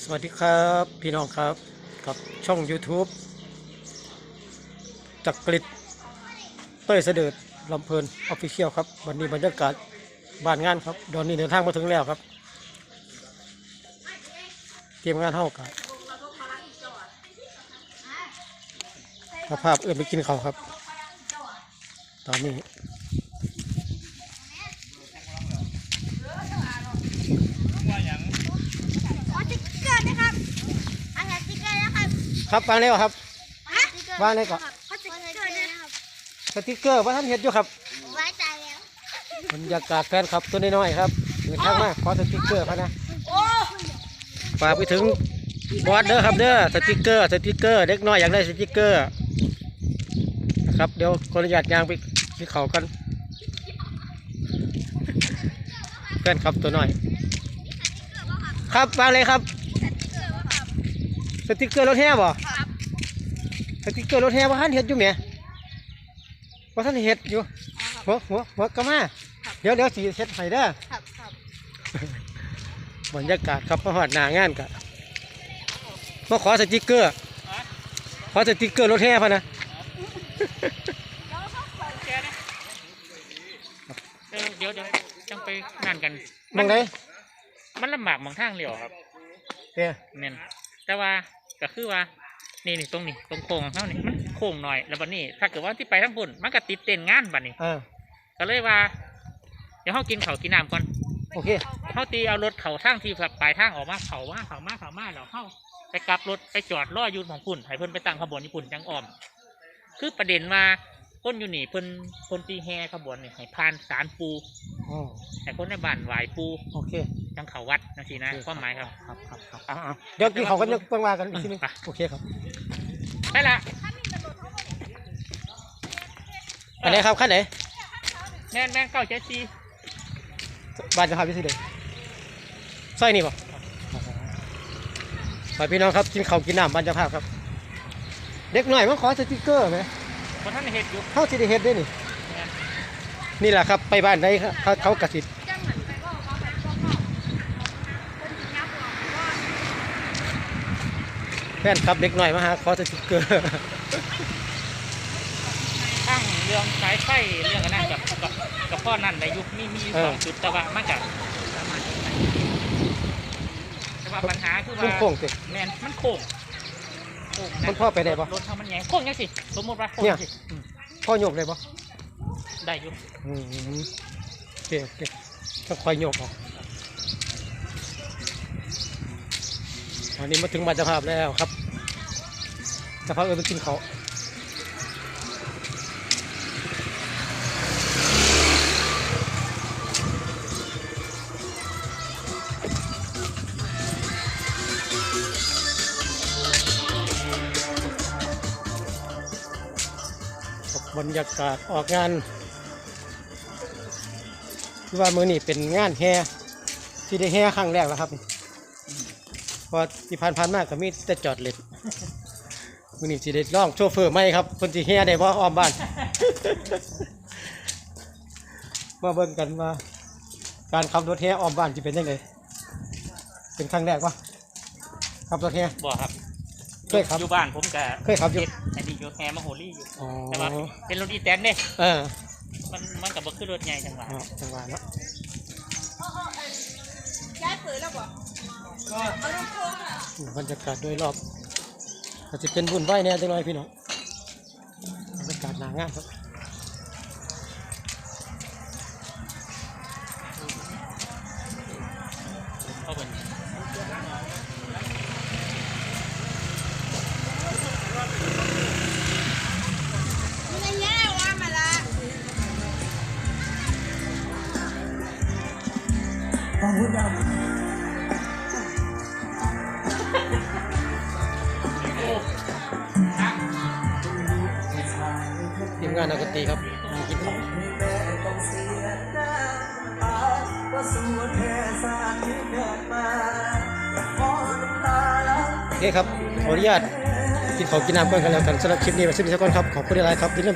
สวัสดีครับพี่น้องครับกับช่อง YouTube จักริดเต้ยเสด็จลำเพลินออฟฟิเชียลครับ วันนี้บรรยากาศบ้านงานครับตอนนี้เดินทางมาถึงแล้วครับ เตรียมงานเท่ากันภาพเอื้อมไปกินเขาครับ ตอนนี้ ขอสติ๊กเกอร์นะครับอันนี้สติ๊กเกอร์นะ ครับครับวางได้ครับฮะวางได้ก่อนขอสติ๊กเกอร์นะครับสติกเกอร์ว่าท่านเห็นอยู่ครับไว้ใจแล้วบรรยากาศแฟนครับตัวน้อยๆครับเดินทางมาขอสติกเกอร์เขานะโอ้ฝากไปถึงบอสเด้อครับเด้อสติกเกอร์สติกเกอร์เด็กน้อยอยากได้สติกเกอร์นะครับเดี๋ยวขออนุญาตยางไปที่เขากันแฟนครับตัวน้อย ครับวางเลยครับ สติกเกอร์รถแห่บ่สติกเกอร์รถแห่ว่าท่านเห็ดอยู่ไหมว่าท่านเห็ดอยู่หัวหัวหัวกระมาเดี๋ยวเดี๋ยวสีเฮ็ดให้เด้อครับครับบรรยากาศครับมาหอดหนางานกันมาขอสติกเกอร์ขอสติกเกอร์รถแห่พะนะเออเดี๋ยวเดี๋ยวจังไปงานกันมองไหนมันลำบากมองทางเลี้ยวครับเนี่ยเน่น แต่ว่าก็คือว่านี่นี่ตรงนี้ตรงโค้งของเขานี่มันโค้งหน่อยแล้วบัดนี้ ถ้าเกิดว่าที่ไปทั้งบุญมันก็ติดเต้นงานบัดนี้อ่าก็เลยว่า เดี๋ยวเขากินเขาวกินน้ำก่อนโอเค เขาตีเอารถเขาทางที่ปลายทางออกมาเขามาเขามาเขามาแล้วเขาไปกลับรถไปจอดรออยู่ของพุ่นให้เพิ่นไปตั้งขบวนญี่ปุ่นจังอ้อม คือประเด็นมา คนอยู่นี่เพิ่นคนตีแห่ขบวนนี่ให้ผ่านสารปู อ๋อแต่คนในบ้านไหวปูโอเคจังเขาวัดนะสินะความหมายครับ ครับครับครับเอาเอาเดี๋ยวกินเขาวกันยังเพิ่งว่ากันอีกทีนึงไป โอเคครับไปละอันไหนครับขั้นไหนแม่นแม่นเก้าเจ็ดสี่บ้านจะพาไปที่ไหนซอยนี่ป่ะไปพี่น้องครับกินเขาวกินน้ำบ้านจะพาครับ เด็กหน่อยมาขอสติกเกอร์ไหม คนท่านเห็ดอยู่เข้าสิได้เฮ็ดได้นี่แม่นนี่แหละครับไปบ้านใดครับเขาเขากระสิจังเหมือนไปว่าเขาไปพ่อพ่อคนที่ยับหรอกว่าแฟนครับเด็กหน่อยมาหาขอสติกเกอร์ตั้งเรื่องสายไฟเรื่องอันนั้นกับกับกับพ่อนั่นในยุคนี้มีอยู่สองจุดแต่ว่ามาจากแต่ว่าปัญหาคือว่าโค้งๆสิ แม่นมันโค้ง โค้งะมันพ่อไปได้ปะรถเขามันใหญ่โค้งยังสิสมมติว่าโค้งเนี่ย สิอืมพ่อโยกได้ปะได้อยู่อืมโอเคโอเคต้องคอยโยกออกอันนี้มาถึงบรรจภาพแล้วครับจะพาเออไปกินเขาว บบรรยากาศออกงานคือว่ามือนี่เป็นงานแฮที่ได้แฮครั้งแรกแล้วครับเพอที่ผ่านผ่านๆมากก็มีแต่จอดเล็ดมือนี่สิได้ลองโชเฟอร์ไหมครับคนที่แฮได้ว่าอ้อมบ้าน มาเบิ่งกันว่า การขับรถแฮอ้อมบ้านจะเป็นยังไงเป็นครั้งแรกวะขับรถแฮบ่ครับ เคยครับ อยู่บ้านผมกับเคยครับอยู่อันนี้อยู่แฮมโหรี่อยู่ อ๋อแต่ว่าเป็นรถอีแตนเด้เออมันมันกับบ่คือรถใหญ่จังหวะอ๋อจังหวะเนาะย้ายปืนแล้วบ่เอาลูกโป่งอะอืมบรรยากาศโดยรอบอาจจะเป็นบุญไหวแน่จังเลยพี่น้องบรรยากาศหนางานครับ ทีมงานนักดนตรีครับกินข้าวโอเคครับขออนุญาตกินข้าวกินน้ำก่อนกันแล้วกันสำหรับคลิปนี้มาสิ้นสักก่อนครับ ขอบคุณหลายครับที่เริ่าลืม